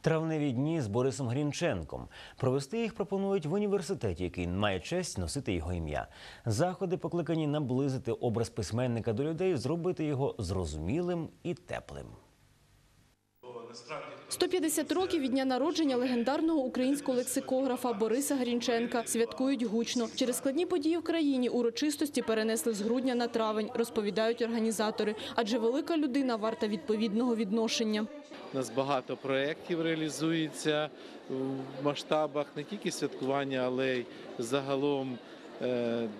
Травневі дні з Борисом Грінченком. Провести їх пропонують в університеті, який має честь носити його ім'я. Заходи покликані наблизити образ письменника до людей, зробити його зрозумілим і теплим. 150 років від дня народження легендарного українського лексикографа Бориса Грінченка святкують гучно. Через складні події в країні урочистості перенесли з грудня на травень, розповідають організатори. Адже велика людина варта відповідного відношення. У нас багато проєктів реалізується в масштабах не тільки святкування, але й загалом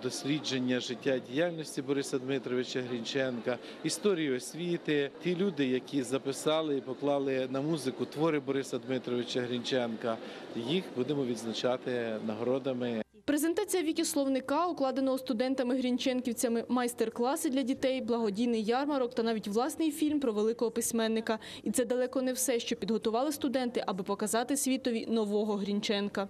дослідження життя діяльності Бориса Дмитровича Грінченка, історії освіти. Ті люди, які записали і поклали на музику твори Бориса Дмитровича Грінченка, їх будемо відзначати нагородами. Презентація віки словника, укладеного студентами-грінченківцями, майстер-класи для дітей, благодійний ярмарок та навіть власний фільм про великого письменника. І це далеко не все, що підготували студенти, аби показати світові нового Грінченка.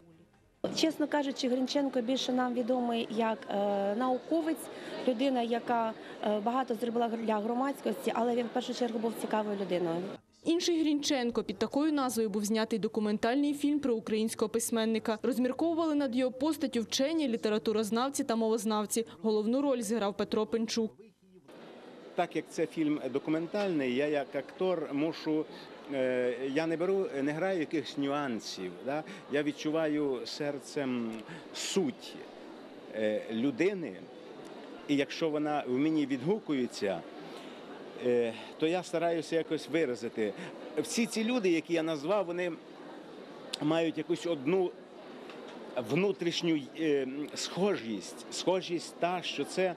Чесно кажучи, Гринченко більше нам відомий як е, науковець, людина, яка е, багато зробила для громадськості, але він в першу чергу був цікавою людиною. Інший Грінченко під такою назвою був знятий документальний фільм про українського письменника. Розмірковували над його постаттю вчені, літературознавці та мовознавці. Головну роль зіграв Петро Пенчук. так як це фільм документальний, я як актор мушу. Е, Я не беру, не граю якихось нюансів. Да? Я відчуваю серцем суть е, людини, і якщо вона в мені відгукується, е, то я стараюся якось виразити. Всі ці люди, які я назвав, вони мають якусь одну внутрішню схожість. Схожість та, що це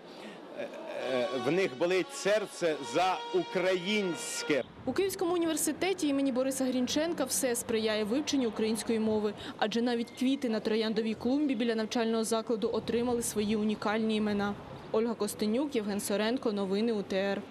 в них болить серце за українське. У Київському університеті імені Бориса Грінченка все сприяє вивченню української мови, адже навіть квіти на трояндовій клумбі біля навчального закладу отримали свої унікальні імена. Ольга Костенюк, Євген Соренко, новини УТР.